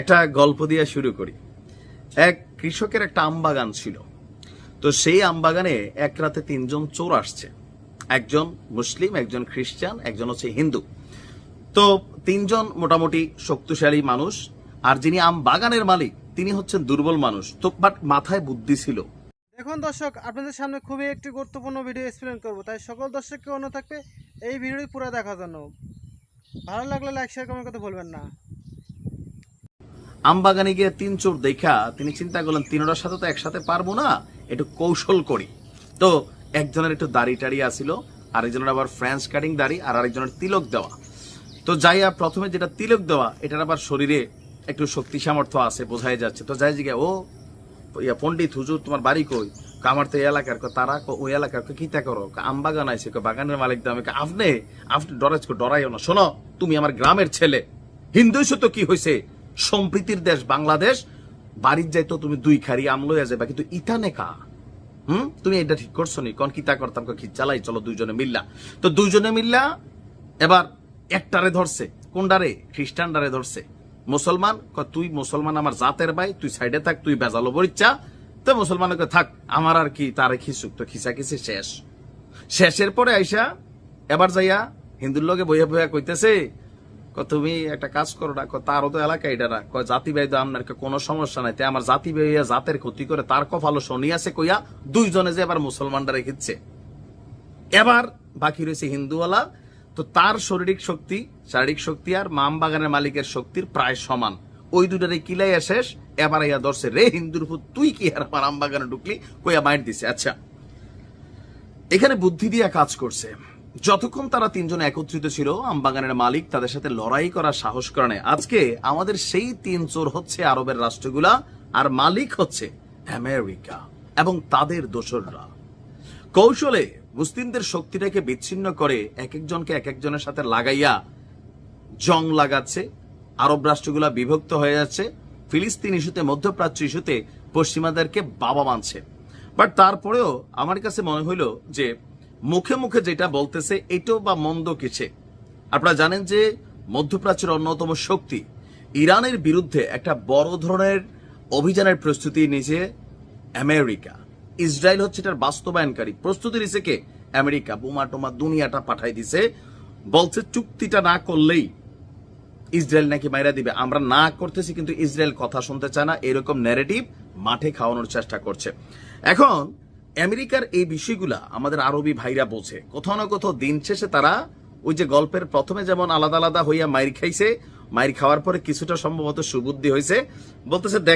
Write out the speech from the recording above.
একটা গল্প দিয়ে শুরু করি। এক কৃষকের একটা আম বাগান ছিল। তো সেই আম বাগানে এক রাতে তিনজন চোর আসছে। একজন মুসলিম, একজন খ্রিস্টান, একজন হচ্ছে হিন্দু। তো তিনজন মোটামুটি শক্তিশালী মানুষ আর যিনি আম বাগানের মালিক, তিনি হচ্ছেন দুর্বল মানুষ। তো বাট মাথায় বুদ্ধি ছিল। দেখুন দর্শক, আপনাদের সামনে খুবই একটি গুরুত্বপূর্ণ ভিডিও এক্সপ্লেন করব। তাই সকল দর্শককে অনুরোধ থাকবে এই ভিডিওটি পুরো দেখার জন্য। ভালো লাগলে লাইক শেয়ার কমেন্ট করতে ভুলবেন না। আম বাগানে গিয়ে তিন চোর দেখা তিনি চিন্তা করলেন তিনটার সাথে তো একসাথে পারব না একটু কৌশল করি। তো একজনের একটু দাড়ি টাড়ি আসিল আরেকজনের আবার ফ্রেঞ্চ কাটিং দাড়ি আর আরেকজনের তিলক দেওয়া। তো যাইয়া প্রথমে যেটা তিলক দেওয়া এটার আবার শরীরে একটু শক্তি সামর্থ্য আছে বোঝাই যাচ্ছে। তো যাই জিগে ও ইয়া পণ্ডিত হুজুর তোমার বাড়ি কই? আমার তো এই এলাকার তারা ওই এলাকার কয়, কিতা করো? কয়, আম বাগান কয়, বাগানের মালিক দামে আপনি আপনি ডরাইছ ডরাইও না। শোনো তুমি আমার গ্রামের ছেলে। হিন্দু তো কি হয়েছে সম্প্রীতির দেশ বাংলাদেশ বাড়ির যাইতো তুমি দুই খারি আম লইয়া যাবা কিন্তু ইতানে কা? হুম? তুমি এটা ঠিক করছ নি? কোন কিতা করতাম কি চালাই চলো দুইজনে মিল্লা। তো দুইজনে মিল্লা এবার একটারে ধরছে। কোনটারে খ্রিস্টানটারে ধরছে। মুসলমান তুই মুসলমান আমার জাতের ভাই তুই সাইডে থাক তুই বেজালো বরিচ্ছা তো মুসলমান কয়, থাক আমার আর কি তারে খিসুক? তো খিসা খিসি শেষ। শেষের পরে আইসা এবার যাইয়া হিন্দুর লোকে বইয়া বইয়া কইতেছে তুমি একটা কাজ করো না তারও তো এলাকা এটা না। কয় জাতি ভাই তো আপনার কোনো সমস্যা নাই। তাই আমার জাতি ভাইয়া জাতের ক্ষতি করে তার কপালো শনিয়াছে কইয়া দুইজনে যে এবার মুসলমানরা রেখেছে। এবার বাকি রয়েছে হিন্দুওয়ালা। তো তার শারীরিক শক্তি শারীরিক শক্তি আর মাম বাগানের মালিকের শক্তির প্রায় সমান। ওই দুটারে কিলাইয়া শেষ। এবার ইয়া দর্শে রে হিন্দুর ফুত তুই কি আর আমার আম বাগানে ঢুকলি? কইয়া মাইর দিছে। আচ্ছা এখানে বুদ্ধি দিয়া কাজ করছে। যতক্ষণ তারা তিনজন একত্রিত ছিল, আমবাগানের মালিক তাদের সাথে লড়াই করার সাহস করে আজকে আমাদের সেই তিন চোর হচ্ছে আরবের রাষ্ট্রগুলা, আর মালিক হচ্ছে আমেরিকা এবং তাদের দোসররা। কৌশলে মুসলিমদের শক্তিটাকে বিচ্ছিন্ন করে এক একজনকে এক একজনের সাথে লাগাইয়া জং লাগাচ্ছে, আরব রাষ্ট্রগুলা বিভক্ত হয়ে যাচ্ছে, ফিলিস্তিন ইস্যুতে, মধ্যপ্রাচ্য ইস্যুতে পশ্চিমাদেরকে বাবা মানছে। বাট তারপরেও আমার কাছে মনে হইল যে মুখে মুখে যেটা বলতেছে, এটাও বা মন্দ কিছে আপনারা জানেন যে মধ্যপ্রাচ্যের অন্যতম শক্তি ইরানের বিরুদ্ধে একটা বড় ধরনের অভিযানের প্রস্তুতি নিয়েছে আমেরিকা। ইসরায়েল হচ্ছে এটার বাস্তবায়নকারী। প্রস্তুতি নিছে কে? আমেরিকা। বোমা টোমা দুনিয়াটা পাঠাই দিছে। বলছে, চুক্তিটা না করলেই ইসরায়েল নাকি মাইরা দিবে। আমরা না করতেছি, কিন্তু ইসরায়েল কথা শুনতে চায় না। এরকম ন্যারেটিভ মাঠে খাওয়ানোর চেষ্টা করছে। এখন আমেরিকার এই বিষয়গুলা আমাদের আরবি ভাইরা বোঝে। কোথাও না কোথাও দিন শেষে তারা ওই যে গল্পের প্রথমে যেমন আলাদা আলাদা হইয়া মাইর খাইছে, মাইর খাওয়ার পরে কিছুটা সম্ভবত সুবুদ্ধি হয়েছে বলতেছে দেখ